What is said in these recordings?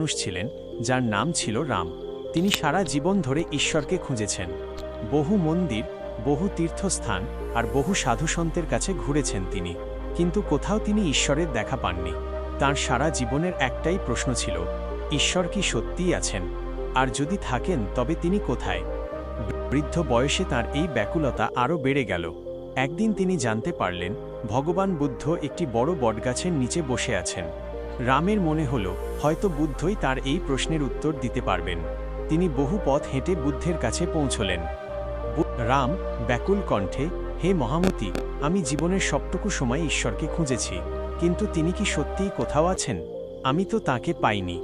মানুষ ছিলেন, যার নাম ছিল রাম। তিনি সারা জীবন ধরে ঈশ্বরকে খুঁজেছেন। বহু মন্দির, বহু তীর্থস্থান আর বহু সাধুসন্তের কাছে ঘুরেছেন তিনি। কিন্তু কোথাও তিনি ঈশ্বরের দেখা পাননি। তার সারা জীবনের একটাই প্রশ্ন ছিল, ঈশ্বর কি সত্যিই আছেন? আর যদি থাকেন, তবে তিনি কোথায়? বৃদ্ধ বয়সে তার এই ব্যাকুলতা আরও বেড়ে গেল। একদিন তিনি জানতে পারলেন, ভগবান বুদ্ধ একটি বড় বটগাছের নিচে বসে আছেন। রামের মনে হল, হয়তো বুদ্ধই তার এই প্রশ্নের উত্তর দিতে পারবেন। তিনি বহু পথ হেঁটে বুদ্ধের কাছে পৌঁছলেন। রাম, ব্যাকুল কণ্ঠে, হে মহামতি, আমি জীবনের সবটুকু সময় ঈশ্বরকে খুঁজেছি, কিন্তু তিনি কি সত্যিই কোথাও আছেন? আমি তো তাকে পাইনি।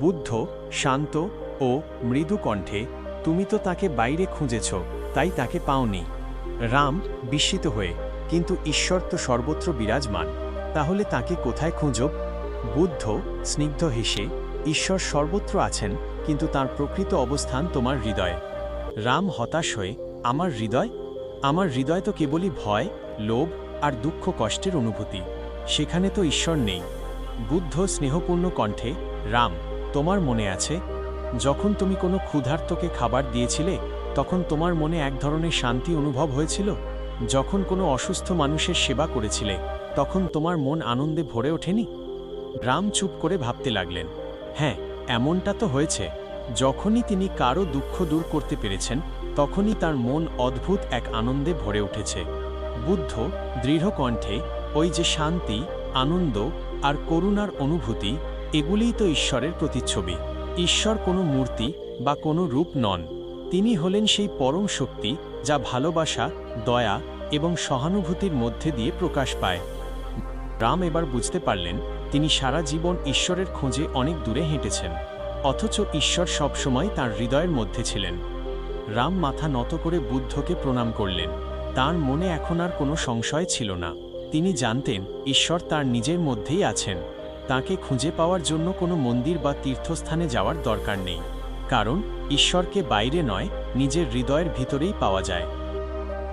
বুদ্ধ, শান্ত ও মৃদু কণ্ঠে, তুমি তো তাকে বাইরে খুঁজেছ, তাই তাকে পাওনি। রাম, বিস্মিত হয়ে, কিন্তু ঈশ্বর তো সর্বত্র বিরাজমান, তাহলে তাকে কোথায় খুঁজব? বুদ্ধ, স্নিগ্ধ হেসে, ঈশ্বর সর্বত্র আছেন, কিন্তু তার প্রকৃত অবস্থান তোমার হৃদয়ে। রাম হতাশ হয়ে, আমার হৃদয়? আমার হৃদয় তো কেবলই ভয়, লোভ আর দুঃখ কষ্টের অনুভূতি। সেখানে তো ঈশ্বর নেই। বুদ্ধ স্নেহপূর্ণ কণ্ঠে, রাম, তোমার মনে আছে? যখন তুমি কোনো ক্ষুধার্তকে খাবার দিয়েছিলে, তখন তোমার মনে এক ধরনের শান্তি অনুভব হয়েছিল? যখন কোনো অসুস্থ মানুষের সেবা করেছিলে, তখন তোমার মন আনন্দে ভরে ওঠেনি? রাম চুপ করে ভাবতে লাগলেন। হ্যাঁ এমনটা তো হয়েছে। যখনই তিনি কারও দুঃখ দূর করতে পেরেছেন, তখনই তার মন অদ্ভুত এক আনন্দে ভরে উঠেছে। বুদ্ধ, দৃঢ় কণ্ঠে ওই যে শান্তি, আনন্দ আর করুণার অনুভূতি, এগুলিই তো ঈশ্বরের প্রতিচ্ছবি। ঈশ্বর কোনো মূর্তি বা কোনো রূপ নন। তিনি হলেন সেই পরম শক্তি যা ভালোবাসা, দয়া এবং সহানুভূতির মধ্যে দিয়ে প্রকাশ পায়। রাম এবার বুঝতে পারলেন তিনি সারা জীবন ঈশ্বরের খোঁজে অনেক দূরে হেঁটেছেন, অথচ ঈশ্বর সবসময় তার হৃদয়ের মধ্যে ছিলেন। রাম মাথা নত করে বুদ্ধকে প্রণাম করলেন। তার মনে এখন আর কোনো সংশয় ছিল না। তিনি জানতেন, ঈশ্বর তার নিজের মধ্যেই আছেন। তাকে খুঁজে পাওয়ার জন্য কোনো মন্দির বা তীর্থস্থানে যাওয়ার দরকার নেই। কারণ, ঈশ্বরকে বাইরে নয়, নিজের হৃদয়ের ভিতরেই পাওয়া যায়।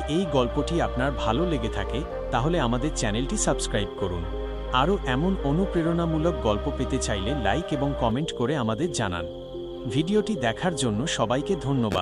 এই গল্পটি আপনার ভালো লেগে থাকে, তাহলে আমাদের চ্যানেলটি সাবস্ক্রাইব করুন। আরও এমন অনুপ্রেরণামূলক গল্প পেতে চাইলে লাইক এবং কমেন্ট করে আমাদের জানান। ভিডিওটি দেখার জন্য সবাইকে ধন্যবাদ।